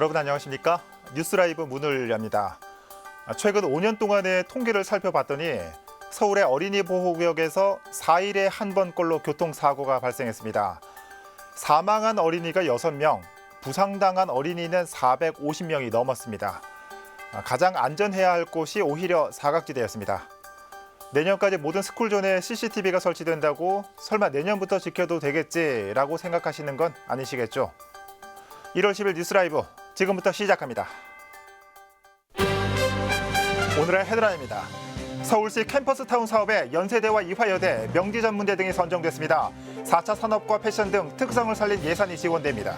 여러분 안녕하십니까? 뉴스라이브 문을 엽니다. 아, 최근 5년 동안의 통계를 살펴봤더니 서울의 어린이 보호구역에서 4일에 한 번꼴로 교통사고가 발생했습니다. 사망한 어린이가 6명, 부상당한 어린이는 450명이 넘었습니다. 아, 가장 안전해야 할 곳이 오히려 사각지대였습니다. 내년까지 모든 스쿨존에 CCTV가 설치된다고 설마 내년부터 지켜도 되겠지라고 생각하시는 건 아니시겠죠? 1월 10일 뉴스라이브 지금부터 시작합니다. 오늘의 헤드라인입니다. 서울시 캠퍼스 타운 사업에 연세대와 이화여대, 명지전문대 등이 선정됐습니다. 4차 산업과 패션 등 특성을 살린 예산이 지원됩니다.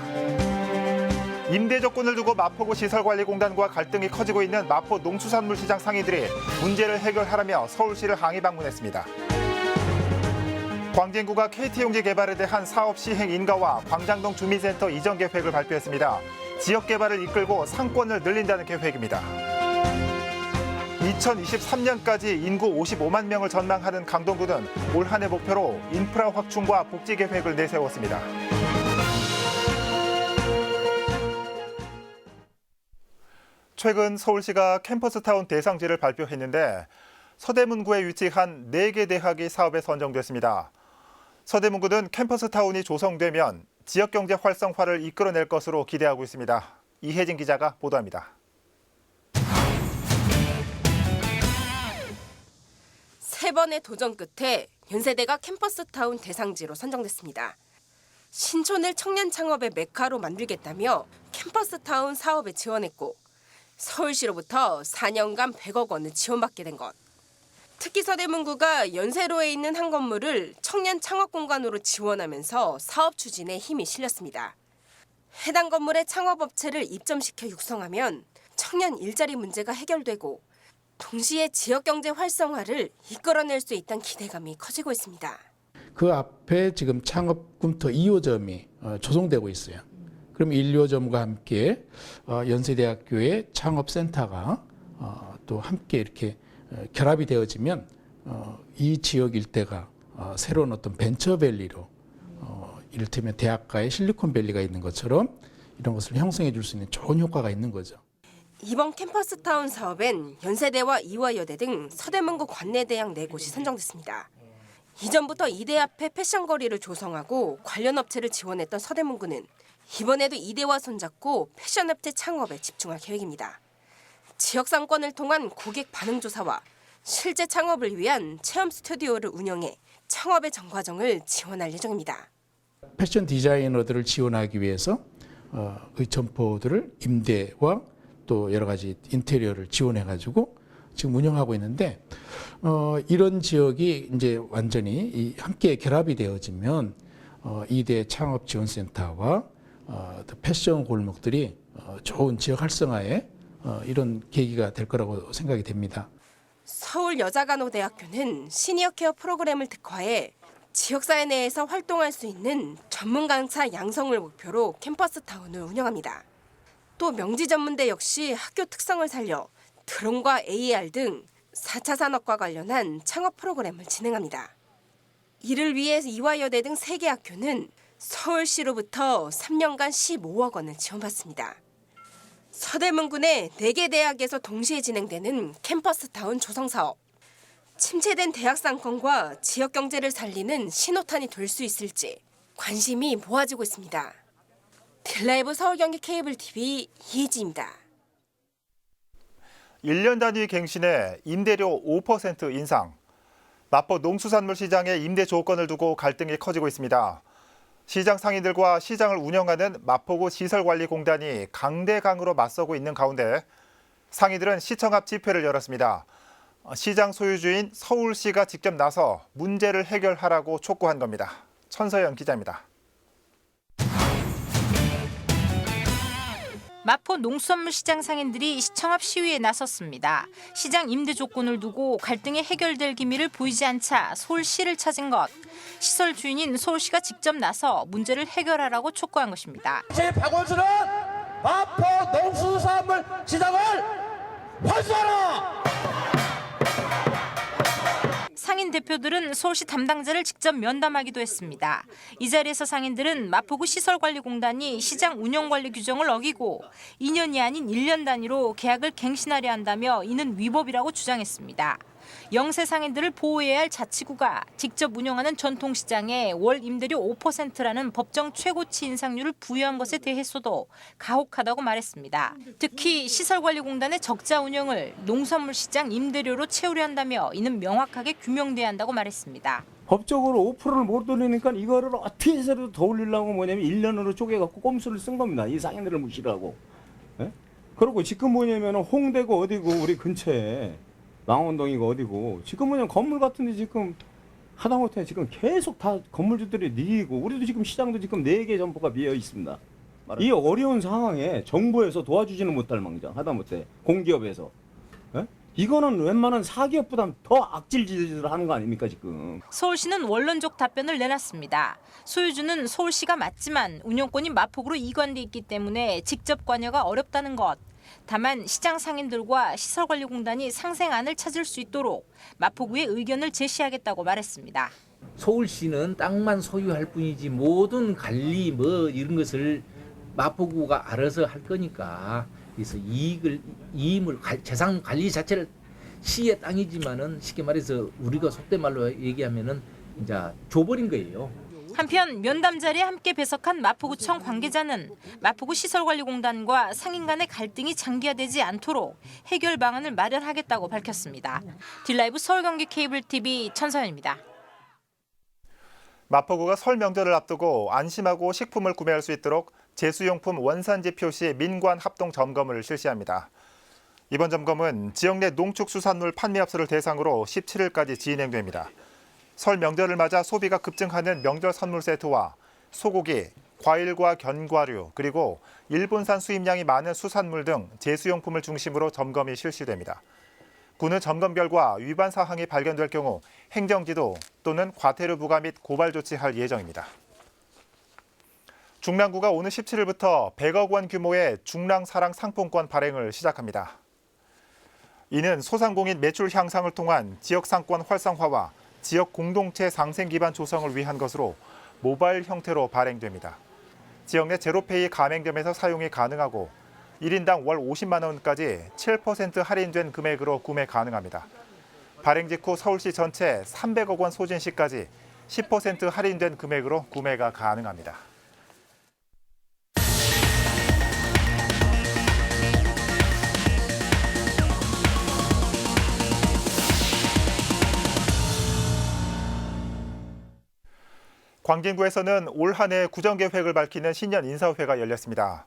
임대 조건을 두고 마포구 시설관리공단과 갈등이 커지고 있는 마포 농수산물 시장 상인들이 문제를 해결하라며 서울시를 항의 방문했습니다. 광진구가 KT용지 개발에 대한 사업 시행 인가와 광장동 주민센터 이전 계획을 발표했습니다. 지역 개발을 이끌고 상권을 늘린다는 계획입니다. 2023년까지 인구 55만 명을 전망하는 강동구는 올 한해 목표로 인프라 확충과 복지 계획을 내세웠습니다. 최근 서울시가 캠퍼스타운 대상지를 발표했는데 서대문구에 위치한 4개 대학이 사업에 선정됐습니다. 서대문구는 캠퍼스타운이 조성되면 지역 경제 활성화를 이끌어낼 것으로 기대하고 있습니다. 이혜진 기자가 보도합니다. 세 번의 도전 끝에 연세대가 캠퍼스 타운 대상지로 선정됐습니다. 신촌을 청년 창업의 메카로 만들겠다며 캠퍼스 타운 사업에 지원했고 서울시로부터 4년간 100억 원을 지원받게 된 것. 특히 서대문구가 연세로에 있는 한 건물을 청년 창업 공간으로 지원하면서 사업 추진에 힘이 실렸습니다. 해당 건물의 창업업체를 입점시켜 육성하면 청년 일자리 문제가 해결되고 동시에 지역 경제 활성화를 이끌어낼 수 있다는 기대감이 커지고 있습니다. 그 앞에 지금 창업 꿈터 2호점이 어, 조성되고 있어요. 그럼 1호점과 함께 어, 연세대학교의 창업센터가 어, 또 함께 이렇게 어, 결합이 되어지면 어, 이 지역 일대가 어, 새로운 어떤 벤처밸리로 어, 이를테면 대학가의 실리콘밸리가 있는 것처럼 이런 것을 형성해 줄 수 있는 좋은 효과가 있는 거죠. 이번 캠퍼스타운 사업엔 연세대와 이화여대 등 서대문구 관내대학 네 곳이 선정됐습니다. 이전부터 이대 앞에 패션 거리를 조성하고 관련 업체를 지원했던 서대문구는 이번에도 이대와 손잡고 패션 업체 창업에 집중할 계획입니다. 지역 상권을 통한 고객 반응 조사와 실제 창업을 위한 체험 스튜디오를 운영해 창업의 전 과정을 지원할 예정입니다. 패션 디자이너들을 지원하기 위해서 어, 의 점포들을 임대와 또 여러 가지 인테리어를 지원해 가지고 지금 운영하고 있는데 어, 이런 지역이 이제 완전히 이 함께 결합이 되어지면 어, 이대 창업 지원센터와 어, 또 패션 골목들이 어, 좋은 지역 활성화에 어, 이런 계기가 될 거라고 생각이 됩니다. 서울여자간호대학교는 시니어 케어 프로그램을 특화해 지역사회 내에서 활동할 수 있는 전문 강사 양성을 목표로 캠퍼스 타운을 운영합니다. 또 명지 전문대 역시 학교 특성을 살려 드론과 AR 등 4차 산업과 관련한 창업 프로그램을 진행합니다. 이를 위해 이화여대 등 3개 학교는 서울시로부터 3년간 15억 원을 지원받습니다. 서대문군의 4개 대학에서 동시에 진행되는 캠퍼스타운 조성 사업. 침체된 대학 상권과 지역 경제를 살리는 신호탄이 될 수 있을지 관심이 모아지고 있습니다. 딜라이브 서울경기 케이블 TV 이혜지입니다. 1년 단위 갱신에 임대료 5% 인상. 마포 농수산물 시장의 임대 조건을 두고 갈등이 커지고 있습니다. 시장 상인들과 시장을 운영하는 마포구 시설관리공단이 강대강으로 맞서고 있는 가운데 상인들은 시청 앞 집회를 열었습니다. 시장 소유주인 서울시가 직접 나서 문제를 해결하라고 촉구한 겁니다. 천서연 기자입니다. 마포 농수산물 시장 상인들이 시청 앞 시위에 나섰습니다. 시장 임대 조건을 두고 갈등이 해결될 기미를 보이지 않자 서울시를 찾은 것. 시설 주인인 서울시가 직접 나서 문제를 해결하라고 촉구한 것입니다. 제 박원순은 마포 농수산물 시장을 환수 대표들은 서울시 담당자를 직접 면담하기도 했습니다. 이 자리에서 상인들은 마포구 시설관리공단이 시장 운영관리 규정을 어기고 2년이 아닌 1년 단위로 계약을 갱신하려 한다며 이는 위법이라고 주장했습니다. 영세 상인들을 보호해야 할 자치구가 직접 운영하는 전통시장에 월 임대료 5%라는 법정 최고치 인상률을 부여한 것에 대해서도 가혹하다고 말했습니다. 특히 시설관리공단의 적자 운영을 농산물 시장 임대료로 채우려 한다며 이는 명확하게 규명돼야 한다고 말했습니다. 법적으로 5%를 못 돌리니까 이거를 어떻게 해서라도 더 올리려고 뭐냐면 1년으로 쪼개갖고 꼼수를 쓴 겁니다. 이 상인들을 무시하고. 예? 그리고 지금 뭐냐면 홍대고 어디고 우리 근처에 망원동이고 어디고 지금 뭐냐면 건물 같은데 지금 하다못해 지금 계속 다 건물주들이 니고 우리도 지금 시장도 지금 4개 점포가 비어 있습니다. 이 어려운 상황에 정부에서 도와주지는 못할 망정 하다못해 공기업에서 예? 이거는 웬만한 사기업보다 더 악질짓을 하는 거 아닙니까 지금 서울시는 원론적 답변을 내놨습니다. 소유주는 서울시가 맞지만 운영권이 마포구로 이관돼 있기 때문에 직접 관여가 어렵다는 것. 다만 시장 상인들과 시설관리공단이 상생안을 찾을 수 있도록 마포구의 의견을 제시하겠다고 말했습니다. 서울시는 땅만 소유할 뿐이지 모든 관리 뭐 이런 것을 마포구가 알아서 할 거니까 그래서 이익을 이임을 관- 재산 관리 자체를 시의 땅이지만은 쉽게 말해서 우리가 속된 말로 얘기하면은 이제 줘버린 거예요. 한편 면담 자리에 함께 배석한 마포구청 관계자는 마포구 시설관리공단과 상인 간의 갈등이 장기화되지 않도록 해결 방안을 마련하겠다고 밝혔습니다. 딜라이브 서울경기 케이블 TV 천서연입니다. 마포구가 설 명절을 앞두고 안심하고 식품을 구매할 수 있도록 제수용품 원산지 표시 민관 합동 점검을 실시합니다. 이번 점검은 지역 내 농축수산물 판매업소를 대상으로 17일까지 진행됩니다. 설 명절을 맞아 소비가 급증하는 명절 선물 세트와 소고기, 과일과 견과류, 그리고 일본산 수입량이 많은 수산물 등 제수용품을 중심으로 점검이 실시됩니다. 군은 점검 결과 위반 사항이 발견될 경우 행정지도 또는 과태료 부과 및 고발 조치할 예정입니다. 중랑구가 오는 17일부터 100억 원 규모의 중랑사랑 상품권 발행을 시작합니다. 이는 소상공인 매출 향상을 통한 지역 상권 활성화와 지역 공동체 상생 기반 조성을 위한 것으로 모바일 형태로 발행됩니다. 지역 내 제로페이 가맹점에서 사용이 가능하고 1인당 월 50만 원까지 7% 할인된 금액으로 구매 가능합니다. 발행 직후 서울시 전체 300억 원 소진 시까지 10% 할인된 금액으로 구매가 가능합니다. 광진구에서는 올 한 해 구정 계획을 밝히는 신년 인사회가 열렸습니다.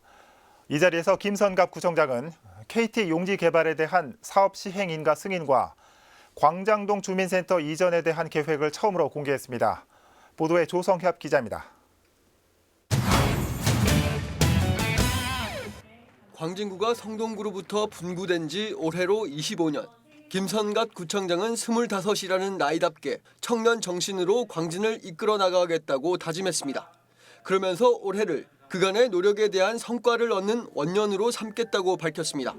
이 자리에서 김선갑 구청장은 KT 용지 개발에 대한 사업 시행 인가 승인과 광장동 주민센터 이전에 대한 계획을 처음으로 공개했습니다. 보도에 조성협 기자입니다. 광진구가 성동구로부터 분구된 지 올해로 25년. 김선갓 구청장은 25이라는 나이답게 청년 정신으로 광진을 이끌어 나가겠다고 다짐했습니다. 그러면서 올해를 그간의 노력에 대한 성과를 얻는 원년으로 삼겠다고 밝혔습니다.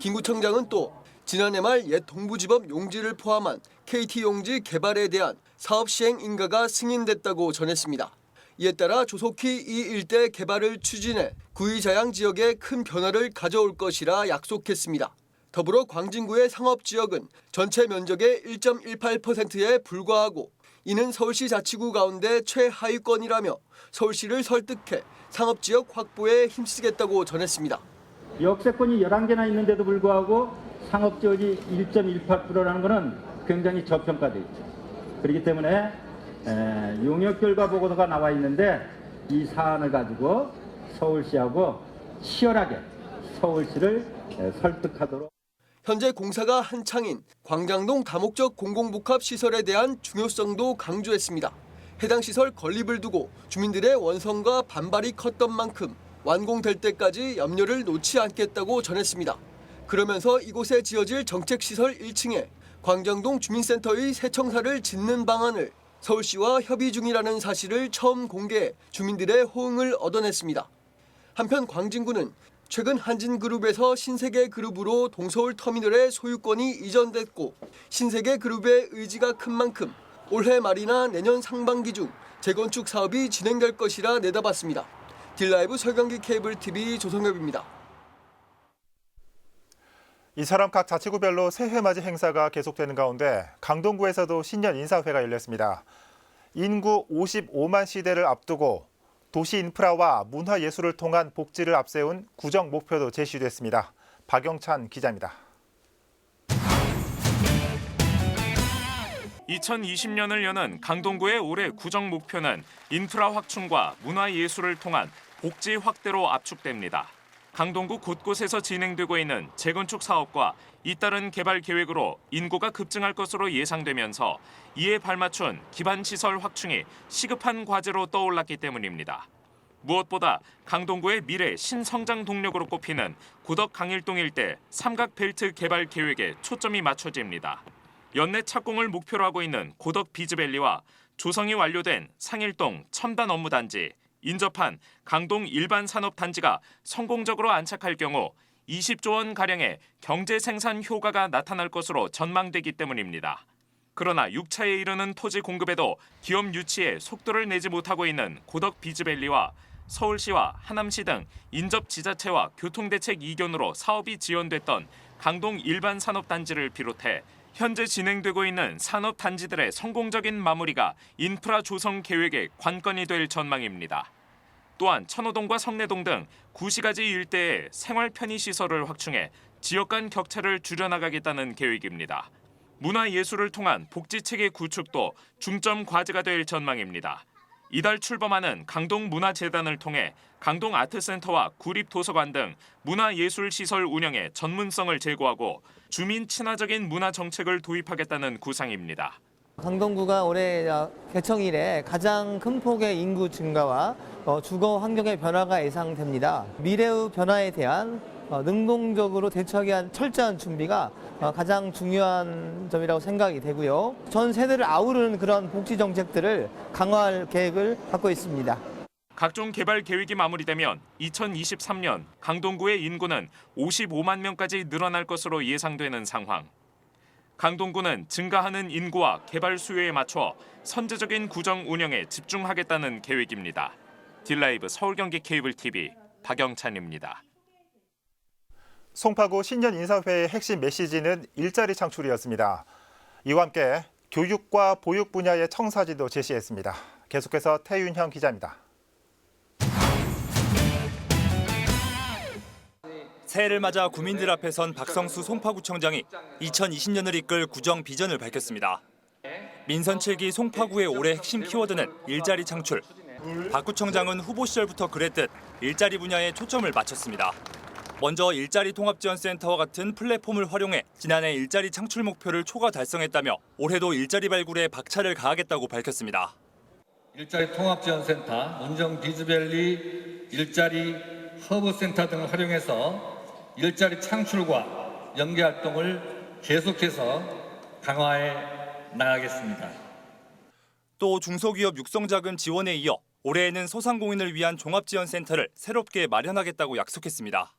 김 구청장은 또 지난해 말 옛 동부지법 용지를 포함한 KT 용지 개발에 대한 사업 시행 인가가 승인됐다고 전했습니다. 이에 따라 조속히 이 일대 개발을 추진해 구의자양 지역에 큰 변화를 가져올 것이라 약속했습니다. 더불어 광진구의 상업지역은 전체 면적의 1.18%에 불과하고 이는 서울시 자치구 가운데 최하위권이라며 서울시를 설득해 상업지역 확보에 힘쓰겠다고 전했습니다. 역세권이 11개나 있는데도 불구하고 상업지역이 1.18%라는 것은 굉장히 저평가되어 있죠. 그렇기 때문에 에, 용역 결과 보고서가 나와 있는데 이 사안을 가지고 서울시하고 치열하게 서울시를 에, 설득하도록 현재 공사가 한창인 광장동 다목적 공공복합 시설에 대한 중요성도 강조했습니다. 해당 시설 건립을 두고 주민들의 원성과 반발이 컸던 만큼 완공될 때까지 염려를 놓지 않겠다고 전했습니다. 그러면서 이곳에 지어질 정책시설 1층에 광장동 주민센터의 새 청사를 짓는 방안을 서울시와 협의 중이라는 사실을 처음 공개해 주민들의 호응을 얻어냈습니다. 한편 광진구는 최근 한진그룹에서 신세계그룹으로 동서울 터미널의 소유권이 이전됐고 신세계그룹의 의지가 큰 만큼 올해 말이나 내년 상반기 중 재건축 사업이 진행될 것이라 내다봤습니다. 딜라이브 설경기 케이블 TV 조성엽입니다. 이처럼 각 자치구별로 새해 맞이 행사가 계속되는 가운데 강동구에서도 신년 인사회가 열렸습니다. 인구 55만 시대를 앞두고 도시 인프라와 문화 예술을 통한 복지를 앞세운 구정 목표도 제시됐습니다. 박영찬 기자입니다. 2020년을 여는 강동구의 올해 구정 목표는 인프라 확충과 문화 예술을 통한 복지 확대로 압축됩니다. 강동구 곳곳에서 진행되고 있는 재건축 사업과 잇따른 개발 계획으로 인구가 급증할 것으로 예상되면서 이에 발맞춘 기반 시설 확충이 시급한 과제로 떠올랐기 때문입니다. 무엇보다 강동구의 미래 신성장 동력으로 꼽히는 고덕 강일동 일대 삼각 벨트 개발 계획에 초점이 맞춰집니다. 연내 착공을 목표로 하고 있는 고덕 비즈밸리와 조성이 완료된 상일동 첨단 업무단지, 인접한 강동 일반 산업단지가 성공적으로 안착할 경우 20조 원 가량의 경제 생산 효과가 나타날 것으로 전망되기 때문입니다. 그러나 6차에 이르는 토지 공급에도 기업 유치에 속도를 내지 못하고 있는 고덕 비즈밸리와 서울시와 하남시 등 인접 지자체와 교통대책 이견으로 사업이 지연됐던 강동 일반 산업단지를 비롯해 현재 진행되고 있는 산업단지들의 성공적인 마무리가 인프라 조성 계획의 관건이 될 전망입니다. 또한 천호동과 성내동 등 구시가지 일대의 생활 편의 시설을 확충해 지역 간 격차를 줄여나가겠다는 계획입니다. 문화예술을 통한 복지 체계 구축도 중점 과제가 될 전망입니다. 이달 출범하는 강동 문화재단을 통해 강동 아트센터와 구립 도서관 등 문화예술 시설 운영에 전문성을 제고하고 주민 친화적인 문화 정책을 도입하겠다는 구상입니다. 강동구가 올해 어, 개청 이래 가장 큰 폭의 인구 증가와 어, 주거 환경의 변화가 예상됩니다. 미래의 변화에 대한 어, 능동적으로 대처하기 위한 철저한 준비가 어, 가장 중요한 점이라고 생각이 되고요. 전 세대를 아우르는 그런 복지 정책들을 강화할 계획을 갖고 있습니다. 각종 개발 계획이 마무리되면 2023년 강동구의 인구는 55만 명까지 늘어날 것으로 예상되는 상황. 강동구는 증가하는 인구와 개발 수요에 맞춰 선제적인 구정 운영에 집중하겠다는 계획입니다. 딜라이브 서울경기 케이블 TV 박영찬입니다. 송파구 신년 인사회의 핵심 메시지는 일자리 창출이었습니다. 이와 함께 교육과 보육 분야의 청사진도 제시했습니다. 계속해서 태윤형 기자입니다. 새해를 맞아 구민들 앞에 선 박성수 송파구청장이 2020년을 이끌 구정 비전을 밝혔습니다. 민선 7기 송파구의 올해 핵심 키워드는 일자리 창출. 박 구청장은 후보 시절부터 그랬듯 일자리 분야에 초점을 맞췄습니다. 먼저 일자리 통합지원센터와 같은 플랫폼을 활용해 지난해 일자리 창출 목표를 초과 달성했다며 올해도 일자리 발굴에 박차를 가하겠다고 밝혔습니다. 일자리 통합지원센터, 문정 비즈밸리 일자리 허브센터 등을 활용해서 일자리 창출과 연계 활동을 계속해서 강화해 나가겠습니다. 또 중소기업 육성자금 지원에 이어 올해에는 소상공인을 위한 종합지원센터를 새롭게 마련하겠다고 약속했습니다.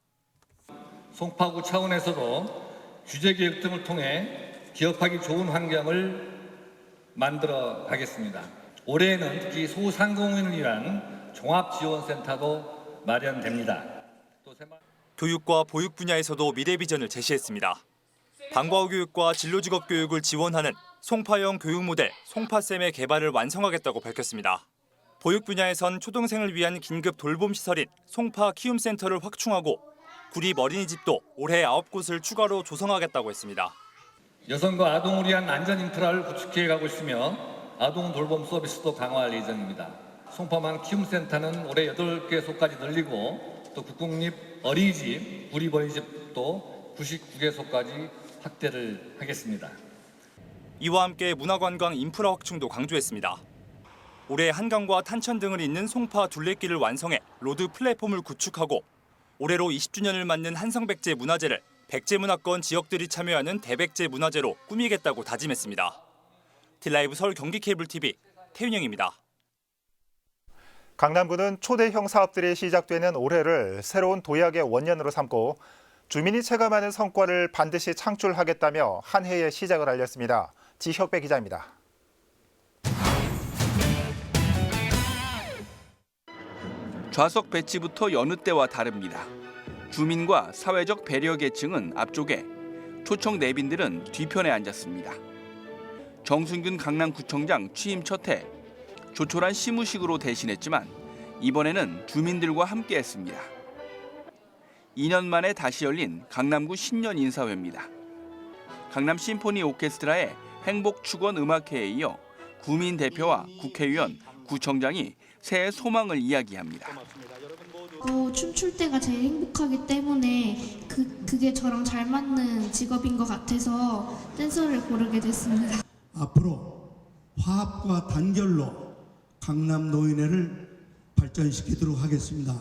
송파구 차원에서도 규제 개혁 등을 통해 기업하기 좋은 환경을 만들어 가겠습니다. 올해에는 특히 소상공인을 위한 종합지원센터도 마련됩니다. 교육과 보육 분야에서도 미래 비전을 제시했습니다. 방과후 교육과 진로직업 교육을 지원하는 송파형 교육 모델 송파쌤의 개발을 완성하겠다고 밝혔습니다. 보육 분야에선 초등생을 위한 긴급 돌봄 시설인 송파 키움센터를 확충하고 구립 어린이집도 올해 9곳을 추가로 조성하겠다고 했습니다. 여성과 아동을 위한 안전 인프라를 구축해 가고 있으며 아동 돌봄 서비스도 강화할 예정입니다. 송파만 키움센터는 올해 8개 소까지 늘리고 또 국공립 어린이집, 어린이집도 99개소까지 확대를 하겠습니다. 이와 함께 문화관광 인프라 확충도 강조했습니다. 올해 한강과 탄천 등을 잇는 송파 둘레길을 완성해 로드 플랫폼을 구축하고 올해로 20주년을 맞는 한성백제 문화제를 백제 문화권 지역들이 참여하는 대백제 문화제로 꾸미겠다고 다짐했습니다. 딜라이브 서울 경기 케이블 TV 태윤영입니다. 강남구는 초대형 사업들이 시작되는 올해를 새로운 도약의 원년으로 삼고 주민이 체감하는 성과를 반드시 창출하겠다며 한 해의 시작을 알렸습니다. 지혁배 기자입니다. 좌석 배치부터 여느 때와 다릅니다. 주민과 사회적 배려 계층은 앞쪽에, 초청 내빈들은 뒤편에 앉았습니다. 정순균 강남구청장 취임 첫 해, 조촐한 시무식으로 대신했지만 이번에는 주민들과 함께했습니다. 2년 만에 다시 열린 강남구 신년 인사회입니다. 강남 심포니 오케스트라의 행복 축원 음악회에 이어 구민 대표와 국회의원, 구청장이 새해 소망을 이야기합니다. 어, 춤출 때가 제일 행복하기 때문에 그, 그게 저랑 잘 맞는 직업인 것 같아서 댄서를 고르게 됐습니다. 앞으로 화합과 단결로 강남 노인회를 발전시키도록 하겠습니다.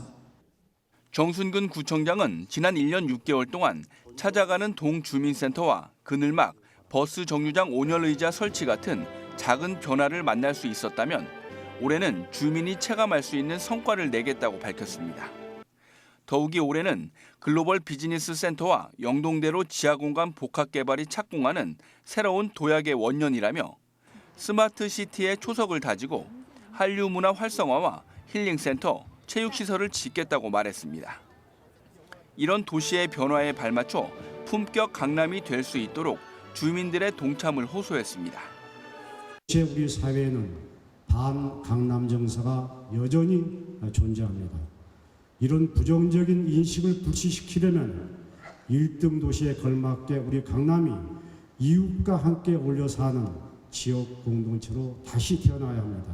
정순근 구청장은 지난 1년 6개월 동안 찾아가는 동주민센터와 그늘막, 버스 정류장 온열 의자 설치 같은 작은 변화를 만날 수 있었다면 올해는 주민이 체감할 수 있는 성과를 내겠다고 밝혔습니다. 더욱이 올해는 글로벌 비즈니스 센터와 영동대로 지하공간 복합 개발이 착공하는 새로운 도약의 원년이라며 스마트 시티의 초석을 다지고 한류 문화 활성화와 힐링센터, 체육시설을 짓겠다고 말했습니다. 이런 도시의 변화에 발맞춰 품격 강남이 될 수 있도록 주민들의 동참을 호소했습니다. 제 우리 사회에는 반 강남 정서가 여전히 존재합니다. 이런 부정적인 인식을 불식시키려면 1등 도시에 걸맞게 우리 강남이 이웃과 함께 어울려 사는 지역 공동체로 다시 태어나야 합니다.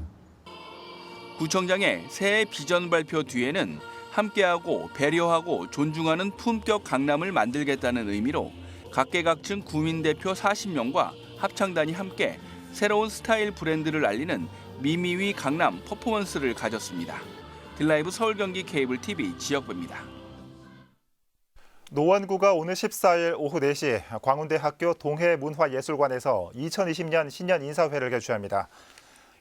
구청장의 새해 비전 발표 뒤에는 함께하고 배려하고 존중하는 품격 강남을 만들겠다는 의미로 각계각층 구민대표 40명과 합창단이 함께 새로운 스타일 브랜드를 알리는 미미위 강남 퍼포먼스를 가졌습니다. 딜라이브 서울 경기 케이블 TV 지역부입니다. 노원구가 오늘 14일 오후 4시 광운대학교 동해문화예술관에서 2020년 신년 인사회를 개최합니다.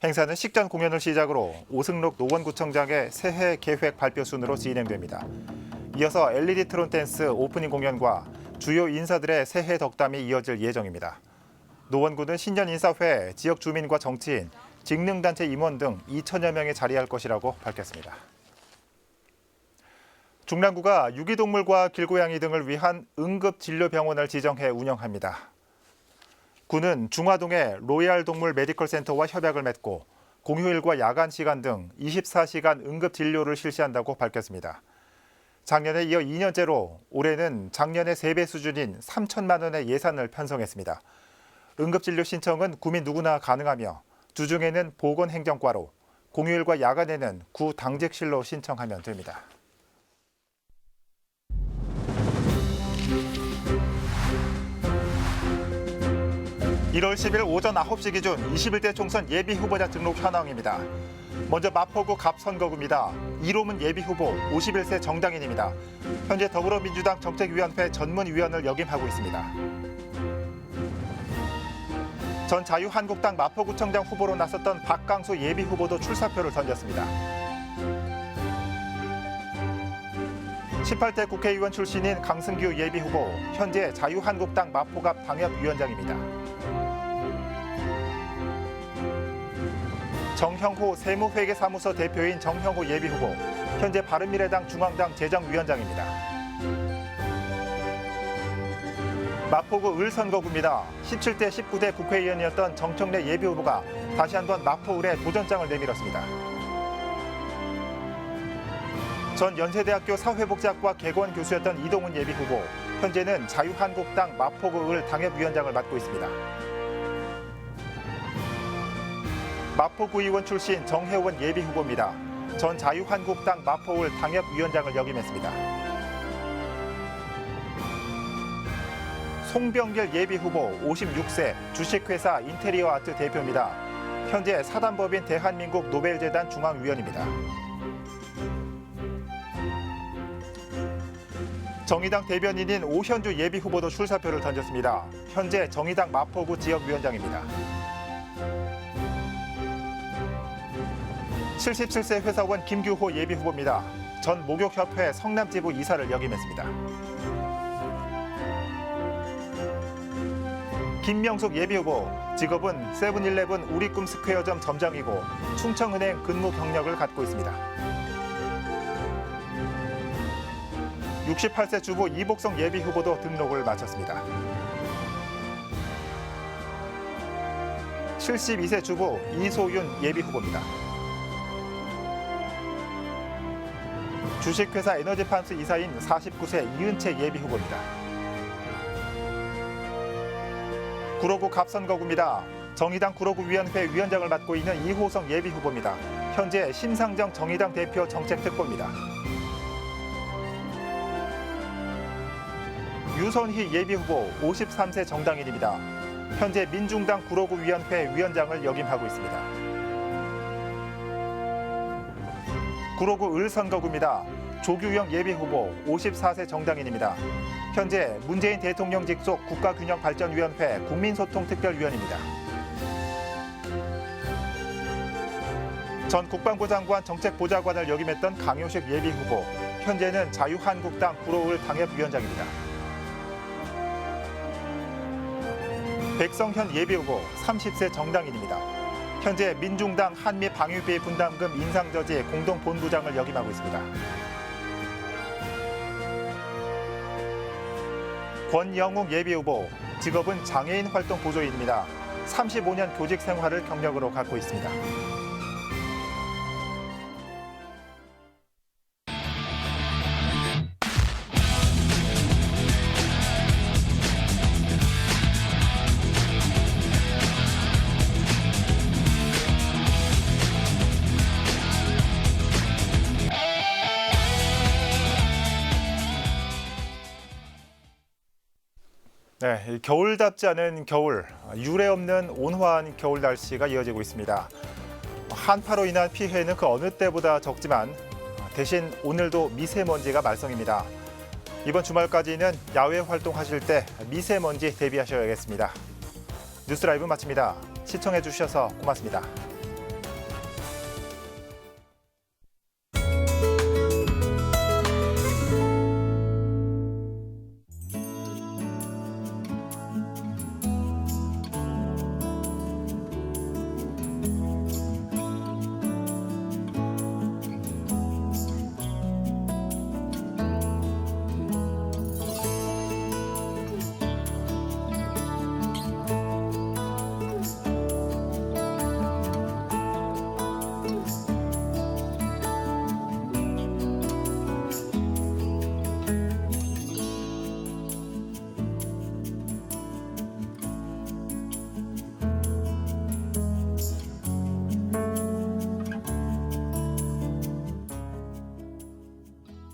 행사는 식전 공연을 시작으로 오승록 노원구청장의 새해 계획 발표 순으로 진행됩니다. 이어서 LED 트론 댄스 오프닝 공연과 주요 인사들의 새해 덕담이 이어질 예정입니다. 노원구는 신년 인사회 지역 주민과 정치인, 직능단체 임원 등 2천여 명이 자리할 것이라고 밝혔습니다. 중랑구가 유기동물과 길고양이 등을 위한 응급진료병원을 지정해 운영합니다. 구는 중화동의 로얄 동물 메디컬 센터와 협약을 맺고 공휴일과 야간 시간 등 24시간 응급 진료를 실시한다고 밝혔습니다. 작년에 이어 2년째로 올해는 작년의 3배 수준인 3천만 원의 예산을 편성했습니다. 응급 진료 신청은 구민 누구나 가능하며 주중에는 보건행정과로 공휴일과 야간에는 구 당직실로 신청하면 됩니다. 1월 10일 오전 9시 기준 21대 총선 예비 후보자 등록 현황입니다. 먼저 마포구 갑선거구입니다. 이로문 예비 후보 51세 정당인입니다. 현재 더불어민주당 정책위원회 전문위원을 역임하고 있습니다. 전 자유한국당 마포구청장 후보로 나섰던 박강수 예비 후보도 출사표를 던졌습니다. 18대 국회의원 출신인 강승규 예비 후보, 현재 자유한국당 마포갑 당협위원장입니다. 정형호 세무회계사무소 대표인 정형호 예비 후보, 현재 바른미래당 중앙당 재정위원장입니다. 마포구 을선거구입니다. 17대 19대 국회의원이었던 정청래 예비 후보가 다시 한번 마포을에 도전장을 내밀었습니다. 전 연세대학교 사회복지학과 개건 교수였던 이동훈 예비 후보, 현재는 자유한국당 마포구 을 당협위원장을 맡고 있습니다. 마포구의원 출신 정혜원 예비 후보입니다. 전 자유한국당 마포을 당협위원장을 역임했습니다. 송병길 예비 후보 56세 주식회사 인테리어 아트 대표입니다. 현재 사단법인 대한민국 노벨재단 중앙위원입니다. 정의당 대변인인 오현주 예비 후보도 출사표를 던졌습니다. 현재 정의당 마포구 지역위원장입니다. 77세 회사원 김규호 예비 후보입니다. 전 목욕협회 성남지부 이사를 역임했습니다. 김명숙 예비 후보 직업은 세븐일레븐 우리꿈 스퀘어점 점장이고 충청은행 근무 경력을 갖고 있습니다. 68세 주부 이복성 예비 후보도 등록을 마쳤습니다. 72세 주부 이소윤 예비 후보입니다. 주식회사 에너지판스 이사인 49세 이은채 예비 후보입니다. 구로구 갑선거구입니다. 정의당 구로구위원회 위원장을 맡고 있는 이호성 예비 후보입니다. 현재 심상정 정의당 대표 정책특보입니다. 유선희 예비 후보 53세 정당인입니다. 현재 민중당 구로구 위원회 위원장을 역임하고 있습니다. 구로구 을선거구입니다. 조규영 예비 후보 54세 정당인입니다. 현재 문재인 대통령 직속 국가균형발전위원회 국민소통특별위원입니다. 전 국방부 장관 정책보좌관을 역임했던 강효식 예비 후보, 현재는 자유한국당 구로을 당협위원장입니다. 백성현 예비 후보 30세 정당인입니다. 현재 민중당 한미 방위비 분담금 인상 저지 공동 본부장을 역임하고 있습니다. 권영웅 예비 후보 직업은 장애인 활동 보조인입니다. 35년 교직 생활을 경력으로 갖고 있습니다. 네, 이 겨울답지 않은 겨울, 유례 없는 온화한 겨울 날씨가 이어지고 있습니다. 한파로 인한 피해는 그 어느 때보다 적지만 대신 오늘도 미세먼지가 말썽입니다. 이번 주말까지는 야외 활동하실 때 미세먼지 대비하셔야겠습니다. 뉴스 라이브 마칩니다. 시청해 주셔서 고맙습니다.